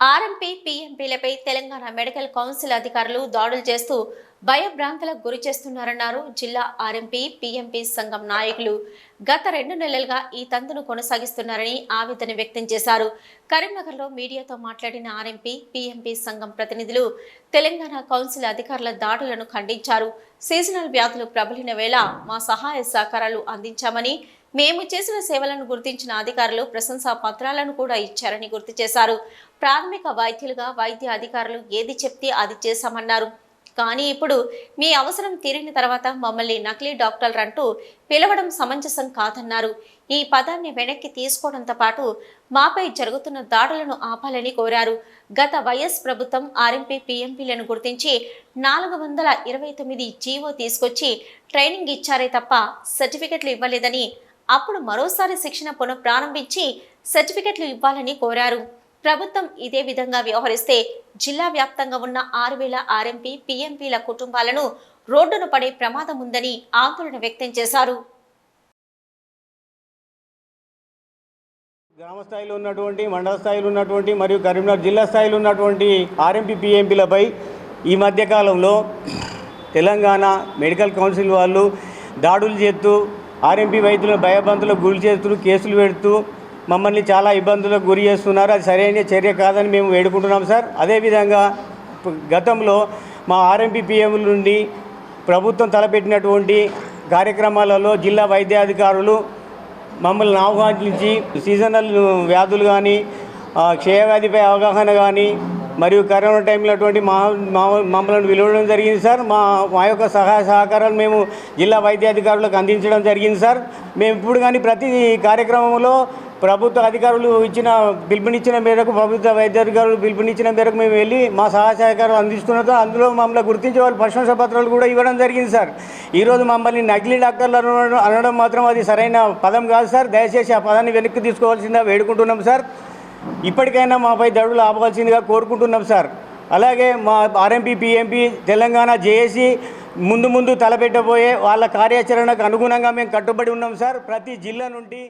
RMP పీఎంపీలపై Telangana medical council అధికారులు దాడులు చేస్తూ భయభ్రాంతులకు గురి చేస్తున్నారన్నారు జిల్లా ఆర్ఎంపీ పీఎంపీ సంఘం నాయకులు. గత రెండు నెలలుగా ఈ తందును కొనసాగిస్తున్నారని ఆవేదన వ్యక్తం చేశారు. కరీంనగర్లో మీడియాతో మాట్లాడిన ఆర్ఎంపీ పీఎంపీ సంఘం ప్రతినిధులు తెలంగాణ కౌన్సిల్ అధికారుల దాడులను ఖండించారు. సీజనల్ వ్యాధులు ప్రబలిన వేళ మా సహాయ సహకారాలు అందించామని మేము చేసిన సేవలను గుర్తించిన అధికారులు ప్రశంసా పత్రాలను కూడా ఇచ్చారని గుర్తు చేశారు. ప్రాథమిక వైద్యులుగా వైద్య అధికారులు ఏది చెప్తే అది చేశామన్నారు. కానీ ఇప్పుడు మీ అవసరం తీరిన తర్వాత మమ్మల్ని నకిలీ డాక్టర్లు అంటూ పిలవడం సమంజసం కాదన్నారు. ఈ పదాన్ని వెనక్కి తీసుకోవడంతో పాటు మాపై జరుగుతున్న దాడులను ఆపాలని కోరారు. గత వైఎస్ ప్రభుత్వం ఆర్ఎంపీ పీఎంపీలను గుర్తించి నాలుగు వందల ఇరవై తొమ్మిది జీవో తీసుకొచ్చి ట్రైనింగ్ ఇచ్చారే తప్ప సర్టిఫికెట్లు ఇవ్వలేదని అప్పుడు మరోసారి శిక్షణ పునఃప్రారంభించి సర్టిఫికెట్లు ఇవ్వాలని కోరారు. ప్రభుత్వం ఇదే విధంగా వ్యవహరిస్తే జిల్లా వ్యాప్తంగా ఉన్న ఆరు వేల ఆర్ఎంపీ పీఎంపీల కుటుంబాలను రోడ్డున పడే ప్రమాదం ఉందని ఆందోళన వ్యక్తం చేశారు. గ్రామ స్థాయిలో ఉన్నటువంటి మండల స్థాయిలో ఉన్నటువంటి మరియు కరీంనగర్ జిల్లా స్థాయిలో ఉన్నటువంటి ఆర్ఎంపీ పీఎంపీలపై ఈ మధ్యకాలంలో తెలంగాణ మెడికల్ కౌన్సిల్ వాళ్ళు దాడులు చేస్తూ ఆర్ఎంపీ వైద్యులను భయబంతులకు గురి చేస్తూ కేసులు పెడుతూ మమ్మల్ని చాలా ఇబ్బందులకు గురి చేస్తున్నారు. అది సరైన చర్య కాదని మేము వేడుకుంటున్నాం సార్. అదేవిధంగా గతంలో మా ఆర్ఎంపీ పిఎంల నుండి ప్రభుత్వం తలపెట్టినటువంటి కార్యక్రమాలలో జిల్లా వైద్యాధికారులు మమ్మల్ని ఆహ్వానించి సీజనల్ వ్యాధులు కానీ క్షయవ్యాధిపై అవగాహన కానీ మరియు కరోనా టైంలో అటువంటి మా మమ్మల్ని విలువడం జరిగింది సార్. మా మా యొక్క సహాయ సహకారాలు మేము జిల్లా వైద్యాధికారులకు అందించడం జరిగింది సార్. మేము ఇప్పుడు కానీ ప్రతి కార్యక్రమంలో ప్రభుత్వ అధికారులు ఇచ్చిన పిలుపునిచ్చిన మేరకు ప్రభుత్వ వైద్యాధికారులు పిలుపునిచ్చిన మేరకు మేము వెళ్ళి మా సహాయ సహకారం అందిస్తున్నతో అందులో మమ్మల్ని గుర్తించే వాళ్ళు ప్రశంసా పత్రాలు కూడా ఇవ్వడం జరిగింది సార్. ఈరోజు మమ్మల్ని నకిలీ డాక్టర్లు అనడం అనడం మాత్రం అది సరైన పదం కాదు సార్. దయచేసి ఆ పదాన్ని వెనక్కి తీసుకోవాల్సిందిగా వేడుకుంటున్నాం సార్. ఇప్పటికైనా మాపై దడులు ఆపవలసిందిగా కోరుకుంటున్నాం సార్. అలాగే మా ఆర్ఎంపీ పిఎంపీ తెలంగాణ జేఏసీ ముందు ముందు తలపెట్టబోయే వాళ్ళ కార్యాచరణకు అనుగుణంగా మేము కట్టుబడి ఉన్నాం సార్. ప్రతి జిల్లా నుండి